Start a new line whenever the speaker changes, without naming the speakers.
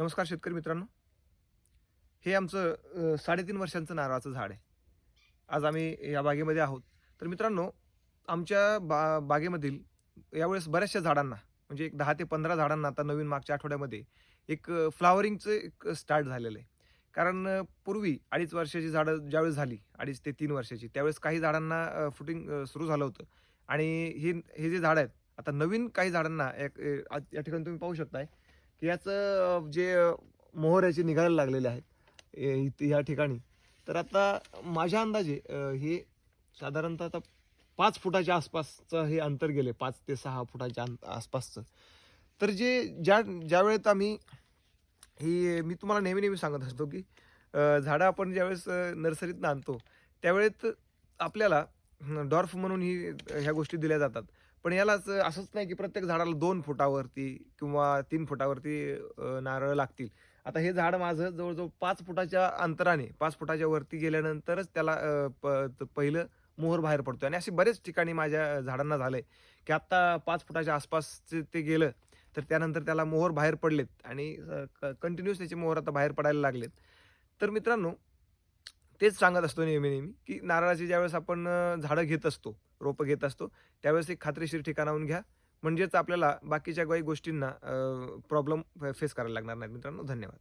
नमस्कार शेतकरी मित्रांनो. हे आमचं साडेतीन वर्षांचं नारळाचं झाड आहे. आज आम्ही या बागेमध्ये आहोत. तर मित्रांनो आमच्या बा बागेमधील यावेळेस बऱ्याचशा झाडांना म्हणजे एक दहा ते पंधरा झाडांना आता नवीन मागच्या आठवड्यामध्ये एक फ्लावरिंगचं एक स्टार्ट झालेलं आहे. कारण पूर्वी अडीच वर्षाची झाडं ज्यावेळेस झाली अडीच ते तीन वर्षाची त्यावेळेस काही झाडांना फुटिंग सुरू झालं होतं. आणि हे हे जे झाडं आहेत आता नवीन काही झाडांना एक आज या ठिकाणी तुम्ही पाहू शकताय. की याचं जे मोहर याचे निघायला लागलेले आहेत इथे या ठिकाणी. तर आता माझ्या अंदाजे हे साधारणतः आता पाच फुटाच्या आसपासचं हे अंतर गेले पाच ते सहा फुटाच्या अंत- आसपासचं. तर जे ज्या ज्या वेळेत आम्ही ही मी तुम्हाला नेहमी नेहमी सांगत असतो की झाडं आपण ज्यावेळेस नर्सरीतनं आणतो त्यावेळेत आपल्याला डॉर्फ म्हणून ही ह्या गोष्टी दिल्या जातात. पण यालाच असंच नाही की प्रत्येक झाडाला दोन फुटावरती किंवा तीन फुटावरती नारळ लागतील. आता हे झाड माझं जवळजवळ पाच फुटाच्या अंतराने पाच फुटाच्या वरती गेल्यानंतरच त्याला प- त- पहिलं मोहर बाहेर पडतो आणि असे बरेच ठिकाणी माझ्या झाडांना झालंय की आत्ता पाच फुटाच्या आसपासचे ते गेलं तर त्यानंतर त्याला मोहर बाहेर पडलेत. आणि कंटिन्युअस त्याचे मोहर आता बाहेर पडायला लागलेत. तर मित्रांनो तेच सांगत असतो नेहमी नेहमी की नारळाची ज्यावेळेस आपण झाडं घेत असतो रोपं घेत असतो त्यावेळेस एक खात्रीशीर ठिकाणाहून घ्या. म्हणजेच आपल्याला बाकीच्या काही गोष्टींना प्रॉब्लेम फेस करायला लागणार नाहीत मित्रांनो. धन्यवाद.